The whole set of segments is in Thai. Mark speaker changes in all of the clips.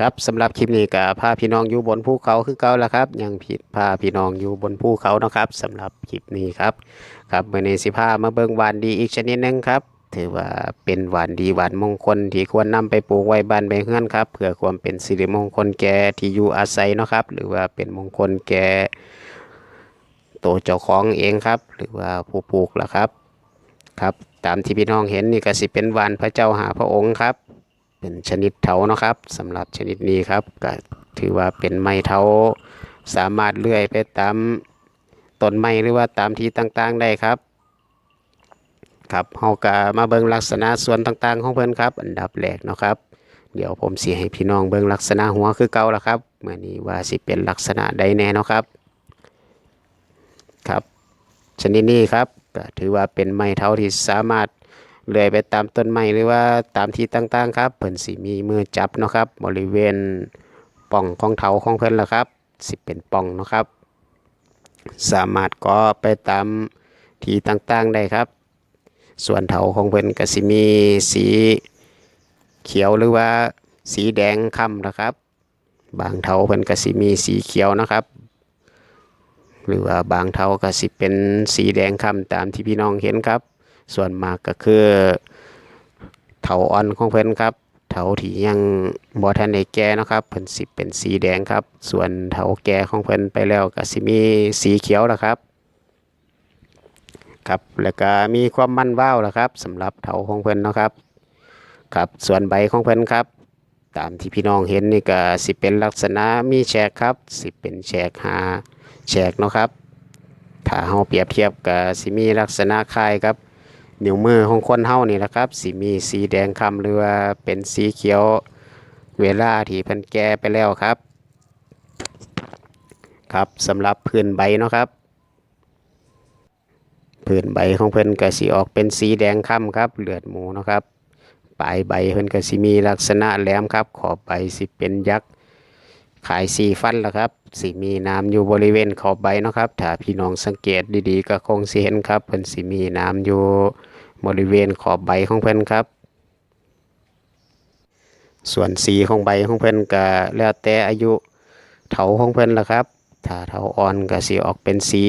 Speaker 1: ครับสำหรับคลิปนี้ก็พาพี่น้องอยู่บนภูเขาคือเก่าแล้วครับ ยังผิดพาพี่น้องอยู่บนภูเขานะครับสำหรับคลิปนี้ครับครับมื่อนี้สิพามาเบิ่งหวานดีอีกชนิดหนึงครับ ถือว่าเป็นหวานดีหวานมงคลที่ควรนำไปปลูกไว้บ้านใบเฮือนครับเพื่อความเป็นสิริมงคลแก่ที่อยู่อาศัยนะครับ หรือว่าเป็นมงคลแก่ตัวเจ้าของเองครับ หรือว่าผู้ปลูกล่ะครับครับ ตามที่พี่น้องเห็นนี่ก็สิเป็นหวานพระเจ้าหาพระองค์ครับ เป็นชนิดเถาเนาะครับสำหรับชนิดนี้ครับก็ถือว่าเป็นไม้เถาสามารถเลื่อยไปตามต้นไม้หรือว่าตามที่ต่างๆได้ครับครับเฮาก็มาเบิ่งลักษณะส่วนต่างๆ ของเพิ่นครับ อันดับแรกเนาะครับ เดี๋ยวผมสิให้พี่น้องเบิ่งลักษณะหัวคือเก่าละครับเมื่อนี้ว่าสิเป็นลักษณะใดแน่เนาะครับครับ ชนิดนี้ครับก็ถือว่าเป็นไม้เถาที่สามารถ เลื่อยไปตามต้นไม้หรือว่าตามที่ต่างๆครับเพิ่นสิมีมือจับเนาะครับ บริเวณป่องของเถาของเพิ่นละครับ สิเป็นป่องเนาะครับ สามารถก็ไปตามที่ต่างๆได้ครับ ส่วนเถาของเพิ่นก็สิมีสีเขียวหรือว่าสีแดงค่ำนะครับ บางเถาเพิ่นก็สิมีสีเขียวนะครับ หรือว่าบางเถาก็สิเป็นสีแดงค่ำตามที่พี่น้องเห็นครับ ส่วนมากก็คือเถาอ่อนของเพิ่นครับเถาที่ยังบ่ทันได้แก่นะครับเพิ่นสิเป็นสีแดงครับ ส่วนเถาแก่ของเพิ่นไปแล้วก็สิมีสีเขียวแล้วครับครับแล้วก็มีความมันว้าวแล้วครับสำหรับเถาของเพิ่นนะครับครับส่วนใบของเพิ่นครับ ตามที่พี่น้องเห็นนี่ก็สิเป็นลักษณะมีแฉกครับ สิเป็นแฉกหาแฉกเนาะครับถ้าเฮาเปรียบเทียบกับสิมีลักษณะคล้ายครับ นิ้วมือของคนเฮานี่แหละครับสีมีสีแดงคำหรือว่าเป็นสีเขียวเวลาที่เพิ่นแก่ไปแล้วครับ ครับสำหรับพื้นใบเนาะครับพื้นใบของเพิ่นก็สิออกเป็นสีแดงค่ำครับเลือดหมูเนาะครับปลายใบเพิ่นก็สิมีลักษณะแหลมครับขอบใบสิเป็นยักษ์ขายสีฟันละครับสิมีน้ำอยู่บริเวณขอบใบเนาะครับถ้าพี่น้องสังเกตดีๆ ก็คงสิเห็นครับเพิ่นสิมีน้ำอยู่ บริเวณขอบใบของเพิ่นครับ ส่วนสีของใบของเพิ่นก็แล้วแต่อายุเถาของเพิ่นละครับถ้าเถาอ่อนก็สิออกเป็นสี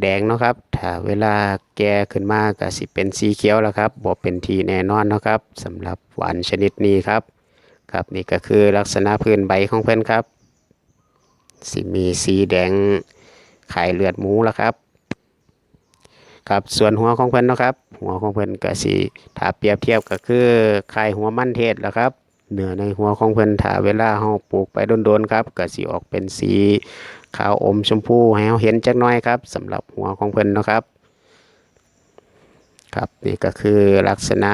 Speaker 1: แดงเนาะครับ ถ้าเวลาแก่ขึ้นมาก็สิเป็นสีเขียวแล้วครับบ่เป็นทีแน่นอนเนาะครับสำหรับหวานชนิดนี้ครับ ครับนี่ก็คือลักษณะพื้นใบของเพิ่นครับ สิมีสีแดงไข่เลือดหมูแล้วครับ ครับส่วนหัวของเพิ่นนะครับ หัวของเพิ่นก็สิถ้าเปรียบเทียบก็คือคล้ายหัวมันเทศแหละครับเนื้อในหัวของเพิ่นถ้าเวลาเฮาปลูกไปโดนๆครับก็สิออกเป็นสีขาวอมชมพูให้เฮาเห็นจักน่อยครับสำหรับหัวของเพิ่นนะครับ ครับนี่ก็คือลักษณะ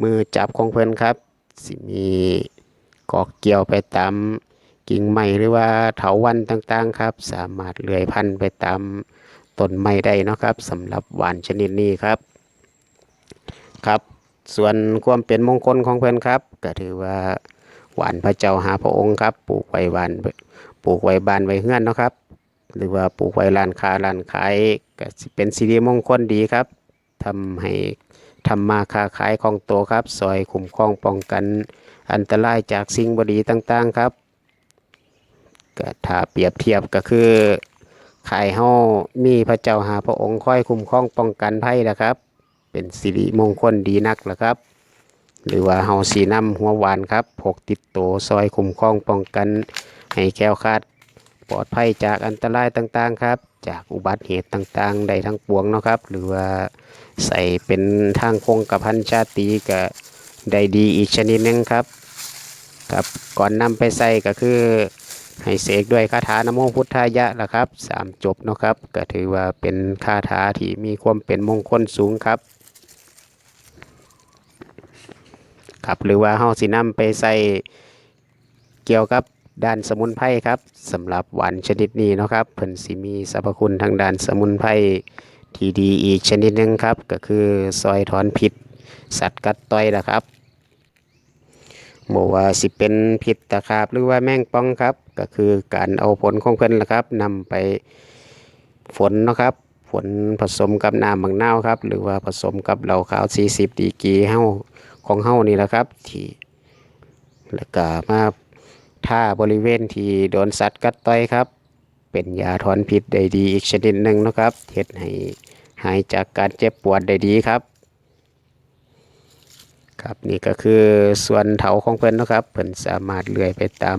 Speaker 1: มือจับของเพิ่นครับสิมีกอกเกี่ยวไปตามกิ่งไม้หรือว่าเถาวัลย์ต่างๆครับ สามารถเลื้อยพันธุ์ไปตาม ต้นไม้ได้เนาะครับสำหรับหวานชนิดนี้ครับครับส่วนความเป็นมงคลของเพื่อนครับ ก็ถือว่าหวานพระเจ้าหาพระองค์ครับ ปลูกไว้บานปลูกไว้บานไว้เฮือนเนาะครับ หรือว่าปลูกไว้ร้านค้าร้านขายก็เป็นสิริมงคลดีครับทำให้ทำมาค้าขายของโตวครับซอยคุ้มครองป้องกัน อันตรายจากสิ่งบดีต่างๆครับก็ถ้าเปรียบเทียบก็คือ ขายเฮามีพระเจ้าหาพระองค์คอยคุ้มครองป้องกันภัยนะครับ เป็นสิริมงคลดีนักละครับ หรือว่าเฮาสีน้ำหัวหวานครับพกติดโตวซอยคุ้มครองป้องกัน ให้แค้วคาดปลอดภัยจากอันตรายต่างๆครับ จากอุบัติเหตุต่างๆใดทั้งปวงเนาะครับ หรือว่าใส่เป็นทางคงกระพันชาตรีก็ได้ดีอีกชนิดนึงครับครับก่อนนำไปใส่ก็คือ ให้เสกด้วยคาถานโมพุทธายะละครับสามจบนะครับ ก็ถือว่าเป็นคาถาที่มีความเป็นมงคลสูงครับครับหรือว่าเฮาสินำไปใส่เกี่ยวกับด้านสมุนไพรครับสำหรับหวานชนิดนี้นะครับเพิ่นสิมีสรรพคุณทางด้านสมุนไพรที่ดีอีกชนิดหนึงครับ ก็คือซอยถอนพิษสัตว์กัดต่อยนะครับบอกว่าสิเป็นผิดตะขาบหรือว่าแมงป่องครับ ก็คือการเอาผลของเพิ่นละครับนำไปฝนนะครับฝนผสมกับน้ำบางนาครับ หรือว่าผสมกับเหล้าขาว 40 ดีกีเฮ้าของเฮ้านี่แหละครับ ที่แล้วก็มาถ้าบริเวณที่โดนสัตว์กัดต่อยครับ เป็นยาถอนพิษได้ดีอีกชนิดหนึ่งนะครับเฮ็ดให้หายจากการเจ็บปวดได้ดีครับครับนี่ก็คือส่วนเถาของเพิ่นนะครับเพิ่นสามารถเลื่อยไปตาม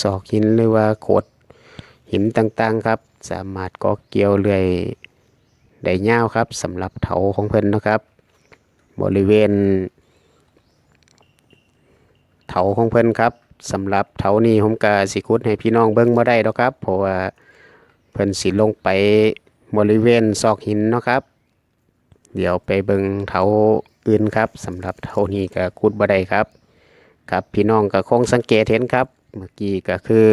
Speaker 1: ซอกหินหรือว่าโขดหินต่างๆครับ สามารถกาะเกี่ยวเลื่อยได้ยาวครับสำหรับเถาของเพิ่นนะครับ บริเวณ เถาของเพิ่นครับสำหรับเถานี้ผมก็สิขุดให้พี่น้องเบิ่งบ่ได้ดอกครับ เพราะว่าเพิ่นสิลงไปบริเวณซอกหินเนาะครับ เดี๋ยวไปเบิ่งเถาอื่นครับสำหรับเถานี้ก็ขุดบ่ได้ครับ ครับพี่น้องก็คงสังเกตเห็นครับ เมื่อกี้ก็คือ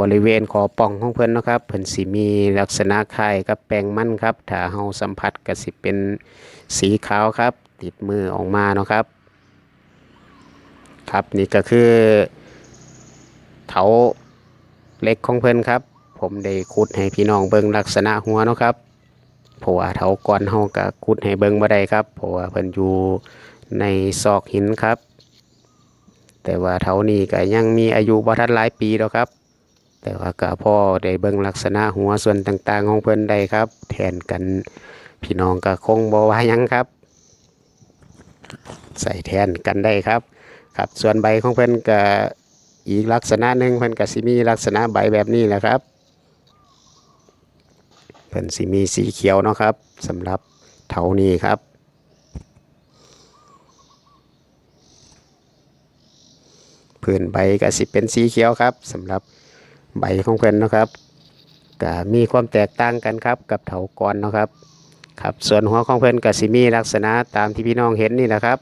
Speaker 1: บริเวณคอป่องของเพิ่นนะครับเพิ่นสิมีลักษณะคล้ายกับแป้งมันครับ ถ้าเฮาสัมผัสก็สิเป็นสีขาวครับ ติดมือออกมาเนาะครับ ครับนี่ก็คือเถาเล็กของเพิ่นครับ ผมได้ขุดให้พี่น้องเบิ่งลักษณะหัวเนาะครับเพราะว่าเถาก่อนเฮาก็ขุดให้เบิ่งบ่ได้ครับเพราะว่าเพิ่นอยู่ในซอกหินครับ แต่ว่าเถานี้ก็ยังมีอายุบ่ทันหลายปีดอกครับ แต่ว่าก็พ่อได้เบิ่งลักษณะหัวส่วนต่างๆของเพิ่นได้ครับ แทนกันพี่น้องก็คงบ่ว่ายังครับ ใส่แทนกันได้ครับ ครับส่วนใบของเพิ่นก็อีกลักษณะหนึ่งเพิ่นก็สิมีลักษณะใบแบบนี้แหละครับเพิ่นสิมีสีเขียวเนาะครับสำหรับเถานี้ครับ พื้นใบก็สิเป็นสีเขียวครับสำหรับใบของเพิ่นนะครับก็มีความแตกต่างกันครับกับเถากรเนะครับครับ ส่วนหัวของเพิ่นก็สิมีลักษณะตามที่พี่น้องเห็นนี่แหละครับ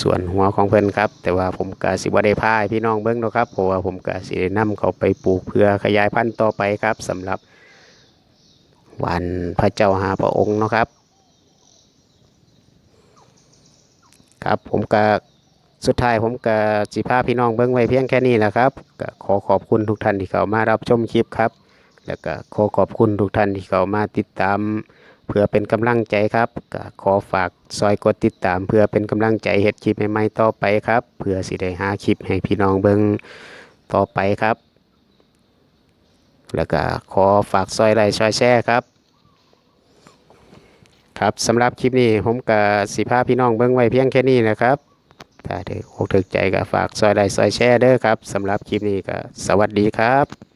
Speaker 1: ส่วนหัวของเพิ่นครับ แต่ว่าผมก็สิบ่ได้พาให้พี่น้องเบิ่งนาะครับเพราะว่าผมก็สิได้นำเขาไปปลูกเพื่อขยายพันธุ์ต่อไปครับสำหรับวันพระเจ้าหาพระองค์นะครับ ครับผมก็ สุดท้ายผมก็สิพาพี่น้องเบิ่งไว้เพียงแค่นี้แหละครับก็ขอขอบคุณทุกท่านที่เข้ามารับชมคลิปครับ แล้วก็ขอขอบคุณทุกท่านที่เข้ามาติดตาม เพื่อเป็นกำลังใจครับก็ขอฝากซอยกดติดตาม เพื่อเป็นกำลังใจเฮ็ดคลิปใหม่ๆต่อไปครับ เพื่อสิได้หาคลิปให้พี่น้องเบิ่งต่อไปครับ แล้วก็ขอฝากซอยไลค์ซอยแชร์ครับครับสำหรับคลิปนี้ผมก็สิพาพี่น้องเบิ่งไว้เพียงแค่นี้นะครับ ถ้าถืออกถึกใจก็ฝากซอยไลค์ซอยแชร์เด้อครับสำหรับคลิปนี้ก็สวัสดีครับ